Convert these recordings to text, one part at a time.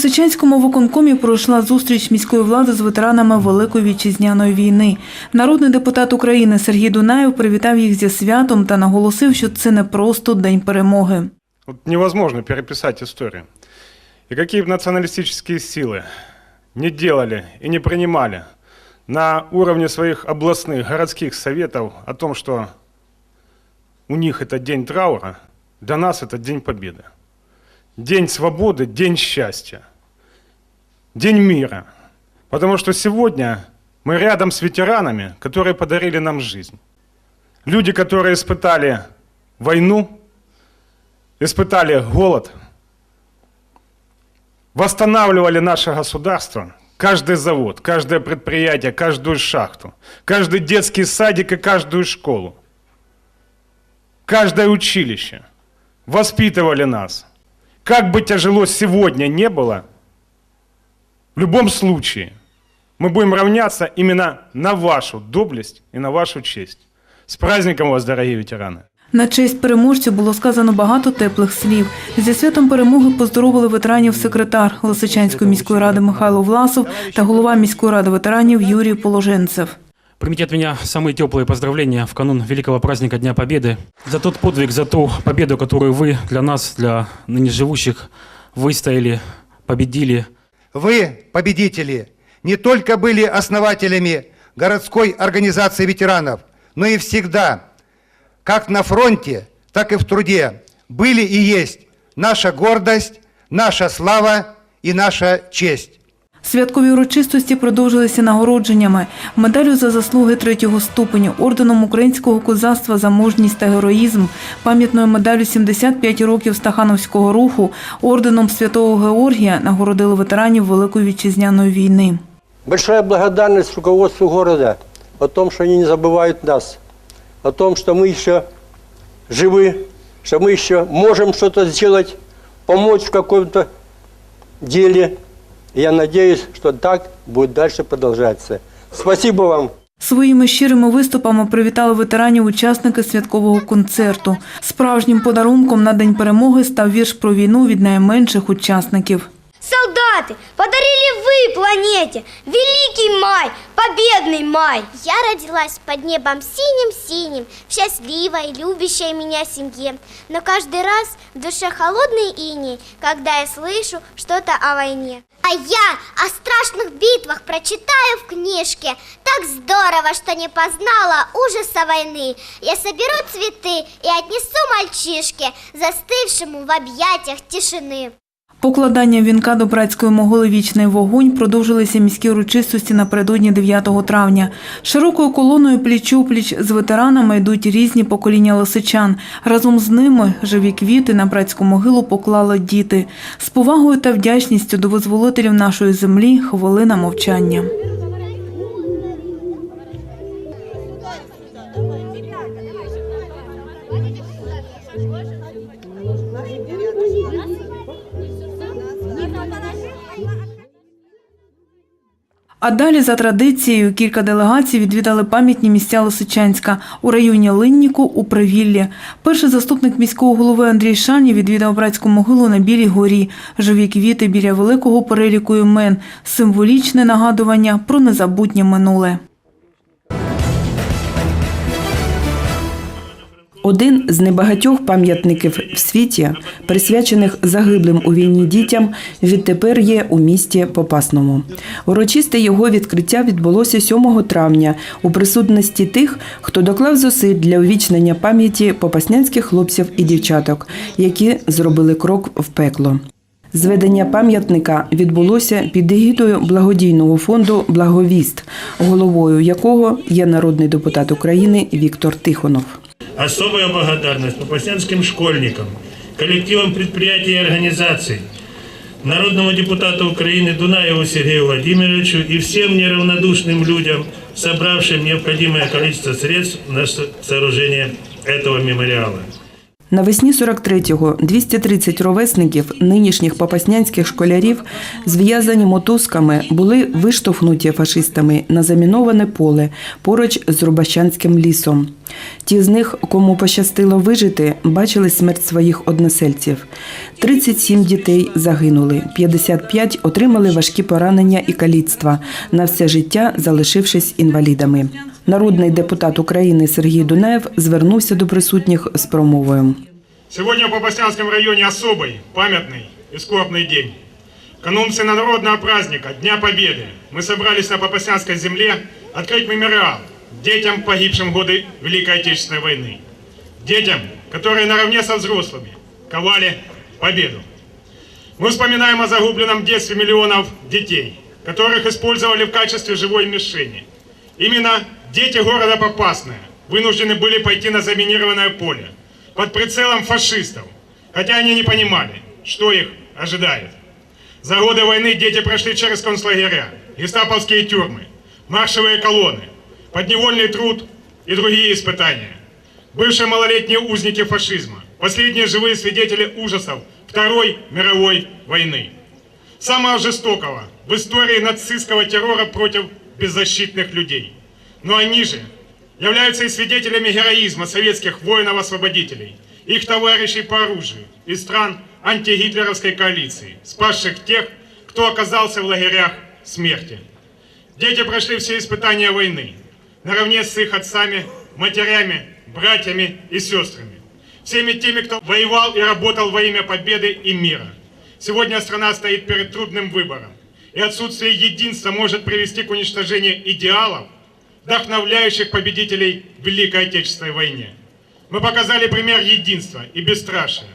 Лисичанському виконкомі пройшла зустріч міської влади з ветеранами Великої вітчизняної війни. Народний депутат України Сергій Дунаєв привітав їх зі святом та наголосив, що це не просто день перемоги. Вот невозможно переписать историю. И какие бы националистические силы не делали и не принимали на уровне своих областных, городских советов о том, что у них это день траура, для нас это день победы. День свободы, день счастья, День мира. Потому что сегодня мы рядом с ветеранами, которые подарили нам жизнь. Люди, которые испытали войну, испытали голод, восстанавливали наше государство, каждый завод, каждое предприятие, каждую шахту, каждый детский садик и каждую школу, каждое училище, воспитывали нас. Как бы тяжело сегодня не было, в любом случае мы будем равняться именно на вашу доблесть и на вашу честь. С праздником вас, дорогие ветераны! На честь переможців було сказано багато теплих слів. Зі святом перемоги поздоровили ветеранів секретар Лисичанської міської ради Михайло Власов та голова міської ради ветеранів Юрій Положенцев. Примите от меня самые теплые поздравления в канун великого праздника Дня Победы. За тот подвиг, за ту победу, которую вы для нас, для ныне живущих, выстояли, победили. Вы, победители, не только были основателями городской организации ветеранов, но и всегда, как на фронте, так и в труде, были и есть наша гордость, наша слава и наша честь. Святкові урочистості продовжилися нагородженнями, медаллю за заслуги третього ступеню, орденом українського козацтва за мужність та героїзм, пам'ятною медаллю 75 років Стахановського руху, орденом Святого Георгія нагородили ветеранів Великої вітчизняної війни. Большая благодарность руководству города о том, что они не забывают нас, о том, что мы еще живы, что мы еще можем что-то сделать, помочь в каком-то деле. Я надеюсь, что так будет дальше продолжаться. Спасибо вам. Своїми щирими виступами привітали ветеранів учасники святкового концерту. Справжнім подарунком на День перемоги став вірш про війну від найменших учасників. Солдаты, подарили вы планете Великий май, победный май Я родилась под небом синим-синим, в счастливой, любящей меня семье. Но каждый раз в душе холодный иней, когда я слышу что-то о войне. А я о страшных битвах прочитаю в книжке. Так здорово, что не познала ужаса войны. Я соберу цветы и отнесу мальчишке, застывшему в объятиях тишины. Покладання вінка до братської могили «Вічний вогонь» продовжилися міські урочистості напередодні 9 травня. Широкою колоною пліч-опліч з ветеранами йдуть різні покоління лисичан. Разом з ними живі квіти на братську могилу поклали діти. З повагою та вдячністю до визволителів нашої землі хвилина мовчання. А далі, за традицією, кілька делегацій відвідали пам'ятні місця Лисичанська у районі Линніку у Привіллі. Перший заступник міського голови Андрій Шані відвідав братську могилу на Білій горі. Живі квіти біля великого переліку імен, символічне нагадування про незабутнє минуле. Один з небагатьох пам'ятників в світі, присвячених загиблим у війні дітям, відтепер є у місті Попасному. Урочисте його відкриття відбулося 7 травня у присутності тих, хто доклав зусиль для увічнення пам'яті попаснянських хлопців і дівчаток, які зробили крок в пекло. Зведення пам'ятника відбулося під егідою благодійного фонду Благовіст, головою якого є народний депутат України Віктор Тихонов. Особая благодарность попаснянским школьникам, коллективам предприятий и организаций, народному депутату Украины Дунаеву Сергею Владимировичу и всем неравнодушным людям, собравшим необходимое количество средств на со- сооружение этого мемориала. Навесні 43-го 230 ровесників нинішніх попаснянських школярів, зв'язані мотузками, були виштовхнуті фашистами на заміноване поле поруч з Рубащанським лісом. Ті з них, кому пощастило вижити, бачили смерть своїх односельців. 37 дітей загинули, 55 отримали важкі поранення і каліцтва, на все життя залишившись інвалідами. Народний депутат України Сергій Дунаєв звернувся до присутніх з промовою. Сегодня в Попаснянском районе особый, памятный и скорбный день. Канун всенародного праздника Дня Победы мы собрались на Попаснянской земле открыть мемориал детям, погибшим в годы Великой Отечественной войны. Детям, которые наравне со взрослыми ковали победу. Мы вспоминаем о загубленном детстве миллионов детей, которых использовали в качестве живой мишени. Именно дети города Попасная вынуждены были пойти на заминированное поле под прицелом фашистов, хотя они не понимали, что их ожидает. За годы войны дети прошли через концлагеря, гестаповские тюрьмы, маршевые колонны, подневольный труд и другие испытания. Бывшие малолетние узники фашизма, последние живые свидетели ужасов Второй мировой войны. Самого жестокого в истории нацистского террора против беззащитных людей. Но они же являются и свидетелями героизма советских воинов-освободителей, их товарищей по оружию из стран антигитлеровской коалиции, спасших тех, кто оказался в лагерях смерти. Дети прошли все испытания войны, наравне с их отцами, матерями, братьями и сестрами. Всеми теми, кто воевал и работал во имя победы и мира. Сегодня страна стоит перед трудным выбором, и отсутствие единства может привести к уничтожению идеалов, вдохновляющих победителей в Великой Отечественной войне. Мы показали пример единства и бесстрашия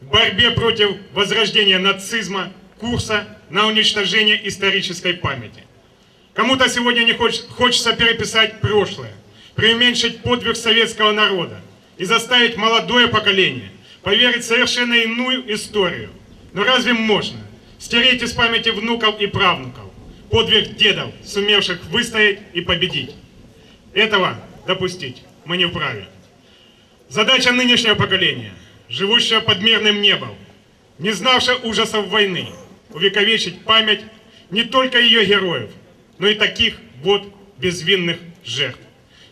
в борьбе против возрождения нацизма, курса на уничтожение исторической памяти. Кому-то сегодня не хоч- хочется переписать прошлое, преуменьшить подвиг советского народа и заставить молодое поколение поверить в совершенно иную историю. Но разве можно стереть из памяти внуков и правнуков подвиг дедов, сумевших выстоять и победить? Этого допустить мы не вправе. Задача нынешнего поколения, живущего под мирным небом, не знавшего ужасов войны, увековечить память не только ее героев, но и таких вот безвинных жертв.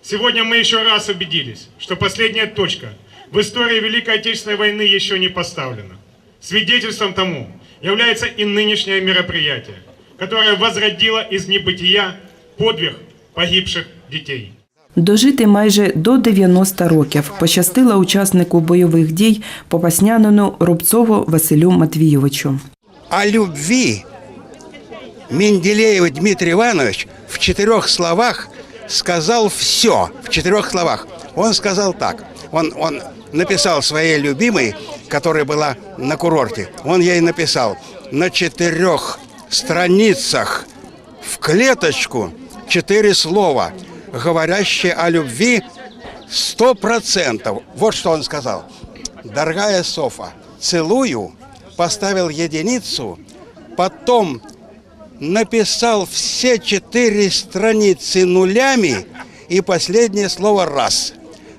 Сегодня мы еще раз убедились, что последняя точка в истории Великой Отечественной войны еще не поставлена. Свидетельством тому является и нынешнее мероприятие, которое возродило из небытия подвиг погибших детей. Дожити майже до 90 років пощастило учаснику бойових дій попаснянину Рубцову Василю Матвійовичу. О любви Менделеев Дмитрий Иванович в четырех словах сказал все. В четырех словах. Он сказал так. Он, он написал своей любимой, которая была на курорте. Он ей написал на четырех страницах в клеточку четыре слова, говорящие о любви сто процентов. Вот что он сказал. Дорогая Софа, целую, поставил единицу, потом написал все четыре страницы нулями и последнее слово «раз».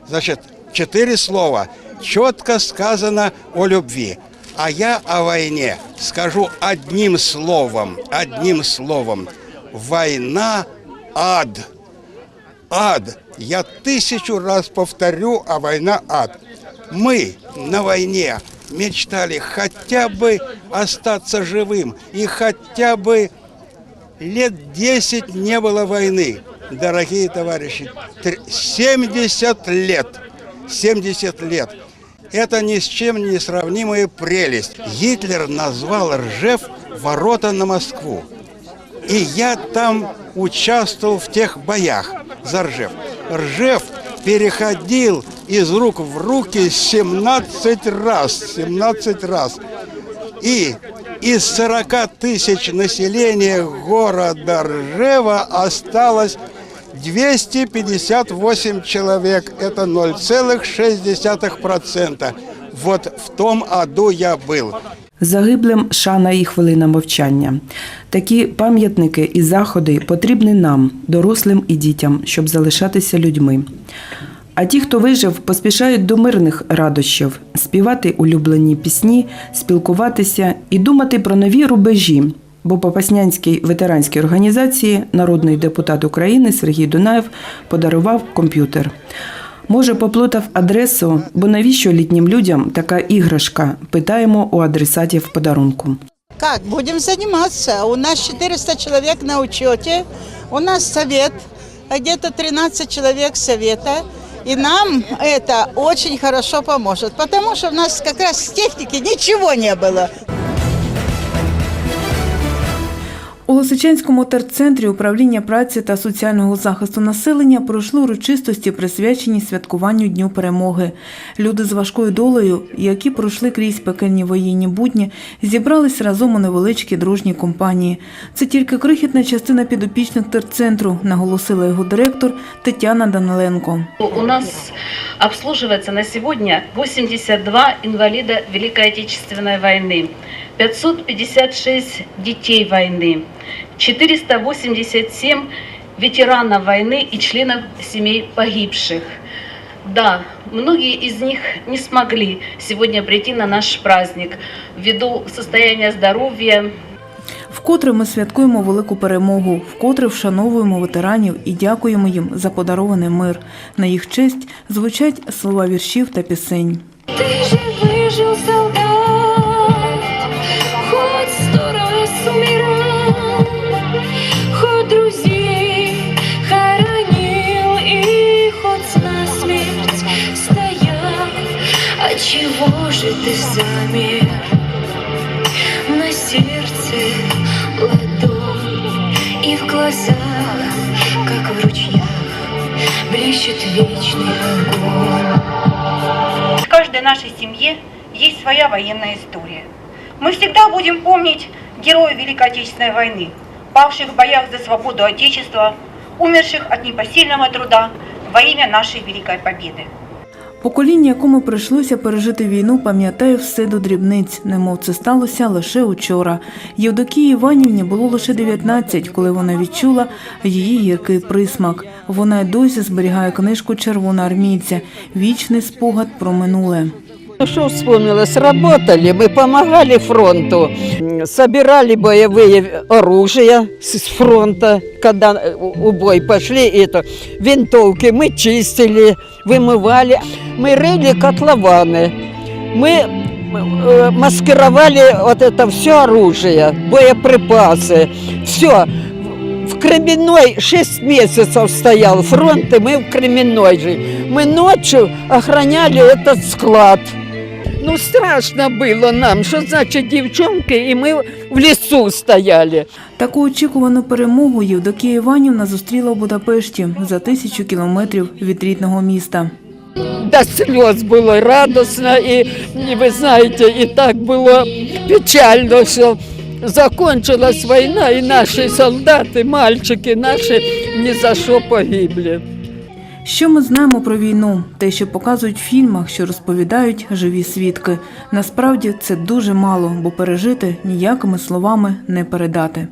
Значит, четыре слова четко сказано о любви. А я о войне скажу одним словом, одним словом. Война – ад. Ад. Я тысячу раз повторю, а война – ад. Мы на войне мечтали хотя бы остаться живым и хотя бы лет 10 не было войны. Дорогие товарищи, тр- 70 лет, 70 лет. Это ни с чем не сравнимая прелесть. Гитлер назвал Ржев ворота на Москву. И я там участвовал в тех боях за Ржев. Ржев переходил из рук в руки 17 раз. 17 раз. И из 40 тысяч населения города Ржева осталось 258 человек. Это 0,6%. Вот в том аду я был. Загиблим шана і хвилина мовчання. Такі пам'ятники і заходи потрібні нам, дорослим і дітям, щоб залишатися людьми. А ті, хто вижив, поспішають до мирних радощів, співати улюблені пісні, спілкуватися і думати про нові рубежі. Бо Попаснянській ветеранській організації народний депутат України Сергій Дунаєв подарував комп'ютер. Може, поплутав адресу, бо навіщо літнім людям така іграшка? Питаємо у адресатів подарунку. Как? Будем заниматься. У нас 400 человек на учете. У нас совет, где-то 13 человек совета. И нам это очень хорошо поможет, потому что у нас как раз с техники ничего не было. У Лисичанському терцентрі управління праці та соціального захисту населення пройшли урочистості, присвячені святкуванню Дню перемоги. Люди з важкою долею, які пройшли крізь пекельні воєнні будні, зібрались разом у невеличкій дружній компанії. Це тільки крихітна частина підопічних терцентру, наголосила його директор Тетяна Даниленко. У нас обслуживается на сегодня 82 инвалида Великой Отечественной войны, 556 детей войны, 487 ветеранов войны и членов семей погибших. Да, многие из них не смогли сегодня прийти на наш праздник ввиду состояния здоровья, Вкотре ми святкуємо велику перемогу, вкотре вшановуємо ветеранів і дякуємо їм за подарований мир. На їх честь звучать слова віршів та пісень. Ты же выжил, замер на сердце ладонь и в глазах, как в ручьях, блещет вечный огонь? В каждой нашей семье есть своя военная история. Мы всегда будем помнить героев Великой Отечественной войны, павших в боях за свободу Отечества, умерших от непосильного труда во имя нашей Великой Победы. Покоління, якому прийшлося пережити війну, пам'ятає все до дрібниць, немов це сталося лише учора. Євдокії Іванівні було лише 19, коли вона відчула її гіркий присмак. Вона й досі зберігає книжку Червона армійця Вічний спогад про минуле. Ну что вспомнилось? Работали, мы помогали фронту, собирали боевые оружия с фронта, когда э, у у бой пошли, это, винтовки мы чистили, вымывали, мы рыли котлованы, мы э, маскировали вот это все оружие, боеприпасы, все. В Кременной 6 месяцев стоял фронт, и мы в Кременной же. Мы ночью охраняли этот склад. Ну, страшно было нам, що значить дівчонки, і ми в лісу стояли. Таку очікувану перемогу Євдокія Іванівна зустріла у Будапешті за тисячу кілометрів від рідного міста. До слез было радостно, и, и вы знаете, и так было печально, что закончилась война, и наши солдаты, мальчики наши ни за что погибли. Що ми знаємо про війну? Те, що показують в фільмах, що розповідають живі свідки. Насправді це дуже мало, бо пережити ніякими словами не передати.